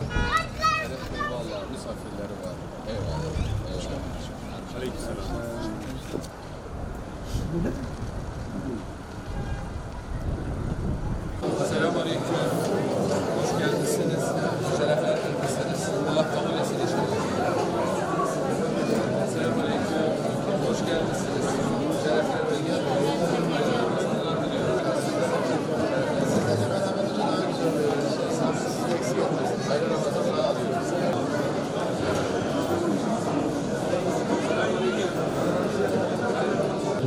Eyvallah, misafirleri var. Eyvallah. Eyvallah.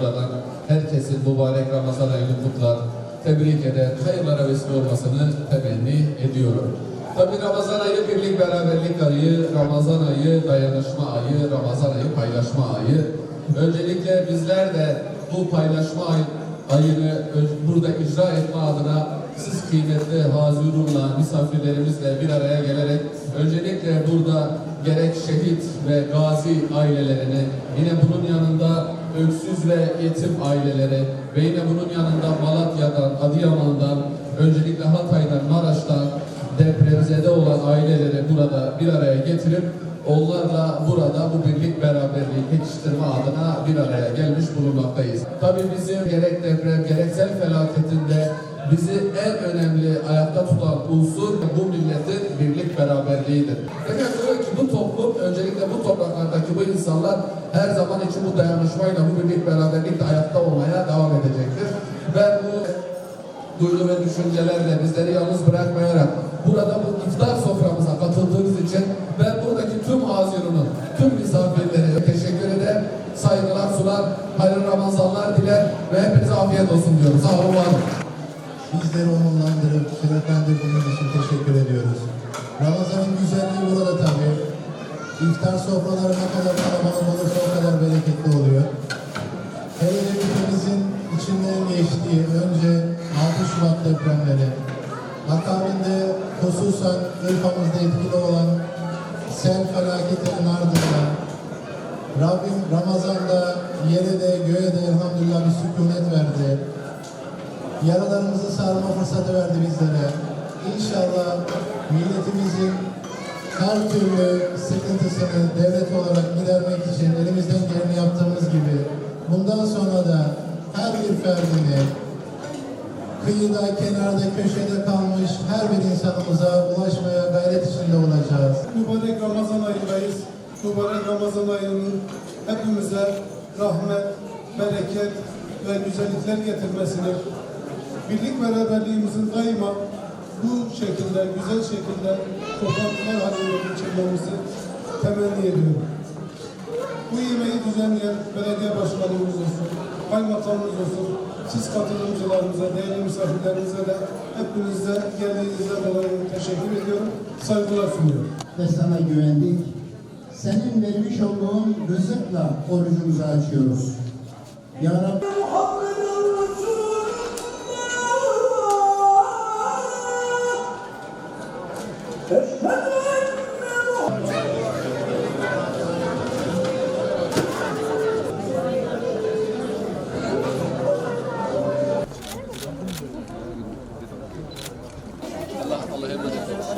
Buradan herkesin mübarek Ramazan ayını kutlar, tebrik eder, hayırlara vesile olmasını temenni ediyorum. Tabi Ramazan ayı birlik beraberlik ayı, Ramazan ayı dayanışma ayı, Ramazan ayı paylaşma ayı. Öncelikle bizler de bu paylaşma ay- ayını burada icra etme adına siz kıymetli hazirunla, misafirlerimizle bir araya gelerek öncelikle burada gerek şehit ve gazi ailelerini, yine bunun yanında öksüz ve yetim aileleri ve yine bunun yanında Malatya'dan, Adıyaman'dan, öncelikle Hatay'dan, Maraş'tan depremzede olan aileleri burada bir araya getirip onlarla burada bu birlik beraberliği pekiştirme adına bir araya gelmiş bulunmaktayız. Tabii bizim gerek deprem gerek sel felaketinde bizi en önemli ayakta tutan unsur bu milletin birlik beraberliğidir. Demek oluyor ki bu toplum öncelikle bu topraklardaki bu insanlar her zaman için bu dayanışmayla bu birlik beraberlikle ayakta olmaya devam edecektir. Ben bu duygu ve düşüncelerle bizleri yalnız bırakmayarak burada bu iftar soframıza katıldığınız için ben buradaki tüm Hazirun'un, tüm misafirlere teşekkür eder, saygılar sunar, hayırlı Ramazanlar diler ve hepinize afiyet olsun diyorum. Sağ olun, var. Bizleri onurlandırıp şereflendirdiğiniz için teşekkür ediyoruz. Ramazan'ın güzelliği burada tabii. İftar sofraları ne kadar depremleri, akabinde hususen ülkemizde etkili olan sel felaketinin ardından Rabbim Ramazan'da yere de göğe de elhamdülillah bir sükunet verdi. Yaralarımızı sarma fırsatı verdi bizlere. İnşallah milletimizin her türlü sıkıntısını devlet olarak gidermek için elimizden geleni yaptığımız gibi bundan sonra da her bir ferdini kıyıda, kenarda, köşede kalmış her bir insanımıza ulaşmaya gayret içinde olacağız. Mübarek Ramazan ayındayız. Mübarek Ramazan ayının hepimize rahmet, bereket ve güzellikler getirmesini, birlik beraberliğimizin daima bu şekilde, güzel şekilde toplantılar halinde geçirmemizi temenni ediyorum. Bu yemeği düzenleyen belediye başkanımız olsun, kaymakamımız olsun, siz katılımcılarımıza, değerli misafirlerimize de hepinize geldiğinizden dolayı teşekkür ediyorum, saygılar sunuyorum. ve sana güvendik. Senin vermiş olduğun rızıkla orucumuzu açıyoruz. Ya Rabbi Allah Allah emanet olsun.